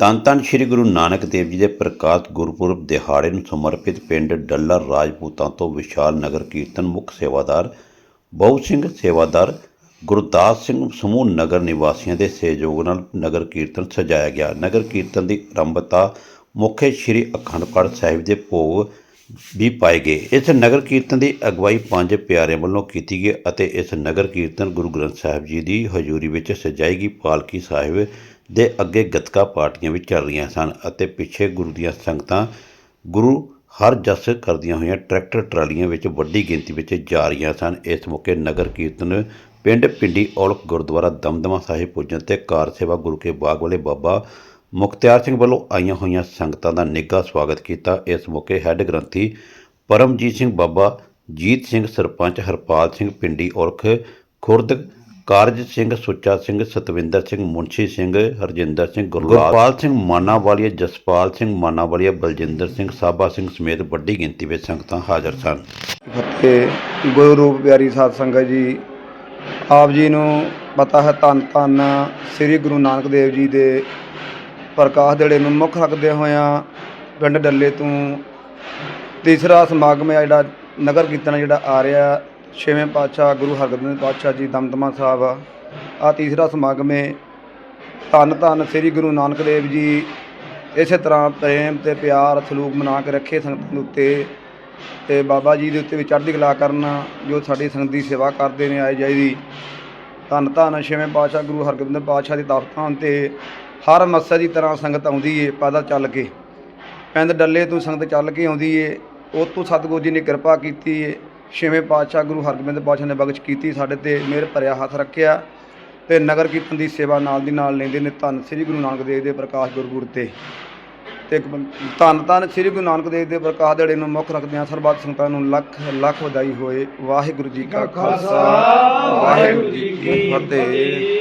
ਧੰਨ ਧੰਨ ਸ੍ਰੀ ਗੁਰੂ ਨਾਨਕ ਦੇਵ ਜੀ ਦੇ ਪ੍ਰਕਾਸ਼ ਗੁਰਪੁਰਬ ਦਿਹਾੜੇ ਨੂੰ ਸਮਰਪਿਤ ਪਿੰਡ ਡੱਲਾ ਰਾਜਪੂਤਾਂ ਤੋਂ ਵਿਸ਼ਾਲ ਨਗਰ ਕੀਰਤਨ ਮੁੱਖ ਸੇਵਾਦਾਰ ਬਹੁ ਸਿੰਘ ਸੇਵਾਦਾਰ ਗੁਰਦਾਸ ਸਿੰਘ ਸਮੂਹ ਨਗਰ ਨਿਵਾਸੀਆਂ ਦੇ ਸਹਿਯੋਗ ਨਾਲ ਨਗਰ ਕੀਰਤਨ ਸਜਾਇਆ ਗਿਆ। ਨਗਰ ਕੀਰਤਨ ਦੀ ਆਰੰਭਤਾ ਮੁੱਖ ਸ੍ਰੀ ਅਖੰਡ ਪਾਠ ਸਾਹਿਬ ਦੇ ਭੋਗ ਵੀ ਪਾਏ ਗਏ। ਇਸ ਨਗਰ ਕੀਰਤਨ ਦੀ ਅਗਵਾਈ ਪੰਜ ਪਿਆਰਿਆਂ ਵੱਲੋਂ ਕੀਤੀ ਗਈ ਅਤੇ ਇਸ ਨਗਰ ਕੀਰਤਨ ਗੁਰੂ ਗ੍ਰੰਥ ਸਾਹਿਬ ਜੀ ਦੀ ਹਜ਼ੂਰੀ ਵਿੱਚ ਸਜਾਈ ਗਈ। ਪਾਲਕੀ ਸਾਹਿਬ ਦੇ ਅੱਗੇ ਗੱਤਕਾ ਪਾਰਟੀਆਂ ਵੀ ਚੱਲ ਰਹੀਆਂ ਸਨ ਅਤੇ ਪਿੱਛੇ ਗੁਰੂ ਦੀਆਂ ਸੰਗਤਾਂ ਗੁਰੂ ਹਰ ਜਸ ਕਰਦੀਆਂ ਹੋਈਆਂ ਟਰੈਕਟਰ ਟਰਾਲੀਆਂ ਵਿੱਚ ਵੱਡੀ ਗਿਣਤੀ ਵਿੱਚ ਜਾ ਰਹੀਆਂ ਸਨ। ਇਸ ਮੌਕੇ ਨਗਰ ਕੀਰਤਨ ਪਿੰਡ ਪਿੰਡੀ ਔਲਖ ਗੁਰਦੁਆਰਾ ਦਮਦਮਾ ਸਾਹਿਬ ਪੁੱਜਣ ਤੇ ਕਾਰ ਸੇਵਾ ਗੁਰੂ ਕੇ ਬਾਗ ਵਾਲੇ ਬਾਬਾ ਮੁਖਤਿਆਰ ਸਿੰਘ ਵੱਲੋਂ ਆਈਆਂ ਹੋਈਆਂ ਸੰਗਤਾਂ ਦਾ ਨਿੱਘਾ ਸਵਾਗਤ ਕੀਤਾ। ਇਸ ਮੌਕੇ ਹੈੱਡ ਗ੍ਰੰਥੀ ਪਰਮਜੀਤ ਸਿੰਘ ਬਾਬਾ, ਜੀਤ ਸਿੰਘ ਸਰਪੰਚ ਹਰਪਾਲ ਸਿੰਘ ਪਿੰਡੀ ਔਲਖ, ਖੁਰਦ ਕਾਰਜ ਸਿੰਘ ਸੁੱਚਾ ਸਿੰਘ ਸਤਵਿੰਦਰ ਸਿੰਘ ਮੁੰਸ਼ੀ ਸਿੰਘ ਹਰਜਿੰਦਰ ਸਿੰਘ ਗੁਰਪਾਲ ਸਿੰਘ ਮਾਨਾਵਾਲੀਆ ਜਸਪਾਲ ਸਿੰਘ ਮਾਨਾਵਾਲੀਆ ਬਲਜਿੰਦਰ ਸਿੰਘ ਸਾਬਾ ਸਿੰਘ ਸਮੇਤ ਵੱਡੀ ਗਿਣਤੀ ਵਿੱਚ ਸੰਗਤਾਂ ਹਾਜ਼ਰ ਸਨ। ਫਤਿਹ ਗੁਰੂ ਰੂਪ ਪਿਆਰੀ ਸਾਧ ਸੰਗਤ ਜੀ ਆਪ ਜੀ ਨੂੰ ਪਤਾ ਹੈ ਧੰਨ ਧੰਨ ਸ੍ਰੀ ਗੁਰੂ ਨਾਨਕ ਦੇਵ ਜੀ ਦੇ ਪ੍ਰਕਾਸ਼ ਦਿਹਾੜੇ ਨੂੰ ਮੁੱਖ ਰੱਖਦੇ ਹੋਇਆਂ ਪਿੰਡ ਡੱਲੇ ਤੋਂ ਤੀਸਰਾ ਸਮਾਗਮ ਹੈ ਜਿਹੜਾ ਨਗਰ ਕੀਰਤਨ ਜਿਹੜਾ ਆ ਰਿਹਾ। ਛੇਵੇਂ ਪਾਤਸ਼ਾਹ ਗੁਰੂ ਹਰਗੋਬਿੰਦ ਪਾਤਸ਼ਾਹ ਜੀ ਦਮਦਮਾ ਸਾਹਿਬ ਆ। ਤੀਸਰਾ ਸਮਾਗਮ ਹੈ ਧੰਨ ਧੰਨ ਸ੍ਰੀ ਗੁਰੂ ਨਾਨਕ ਦੇਵ ਜੀ। ਇਸੇ ਤਰ੍ਹਾਂ ਪ੍ਰੇਮ ਤੇ ਪਿਆਰ ਸਲੂਕ ਬਣਾ ਕੇ ਰੱਖੇ ਸੰਗਤ ਦੇ ਉੱਤੇ। ਤੇ ਬਾਬਾ ਜੀ ਦੇ ਉੱਤੇ ਵੀ ਚੜ੍ਹਦੀ ਕਲਾ ਕਰਨ ਜੋ ਸਾਡੀ ਸੰਗਤ ਦੀ ਸੇਵਾ ਕਰਦੇ ਨੇ ਆਏ ਜਾਈ ਦੀ। ਧੰਨ ਧੰਨ ਛੇਵੇਂ ਪਾਤਸ਼ਾਹ ਗੁਰੂ ਹਰਗੋਬਿੰਦ ਪਾਤਸ਼ਾਹ ਦੀ ਦਾਤਾਂ ਤੇ ਹਰ ਮੱਸੇ ਦੀ ਤਰ੍ਹਾਂ ਸੰਗਤ ਆਉਂਦੀ ਏ, ਪੈਦਲ ਚੱਲ ਕੇ। ਪਿੰਡ ਡੱਲੇ ਤੋਂ ਸੰਗਤ ਚੱਲ ਕੇ ਆਉਂਦੀ ਏ। ਉਹ ਤੋਂ ਸਤਿਗੁਰੂ ਜੀ ਨੇ ਕਿਰਪਾ ਕੀਤੀ ਏ। ਛੇਵੇਂ ਪਾਤਸ਼ਾਹ ਗੁਰੂ ਹਰਗੋਬਿੰਦ ਪਾਤਸ਼ਾਹ ਨੇ ਬਖਸ਼ ਕੀਤੀ, ਸਾਡੇ ਤੇ ਮਿਹਰ ਭਰਿਆ ਹੱਥ ਰੱਖਿਆ ਤੇ ਨਗਰ ਕੀਰਤਨ ਦੀ ਸੇਵਾ ਨਾਲ ਦੀ ਨਾਲ ਲੈਂਦੇ ਨੇ ਧੰਨ ਸ੍ਰੀ ਗੁਰੂ ਨਾਨਕ ਦੇਵ ਦੇ ਪ੍ਰਕਾਸ਼ ਗੁਰਪੁਰ ਤੇ। ਤੇ ਧੰਨ ਧੰਨ ਸ੍ਰੀ ਗੁਰੂ ਨਾਨਕ ਦੇਵ ਦੇ ਪ੍ਰਕਾਸ਼ ਦਿਹਾੜੇ ਨੂੰ ਮੁੱਖ ਰੱਖਦਿਆਂ ਸਰਬੱਤ ਸੰਗਤਾਂ ਨੂੰ ਲੱਖ ਲੱਖ ਵਧਾਈ ਹੋਏ। ਵਾਹਿਗੁਰੂ ਜੀ ਕਾ ਖਾਲਸਾ, ਵਾਹਿਗੁਰੂ ਜੀ ਕੀ ਫਤਿਹ।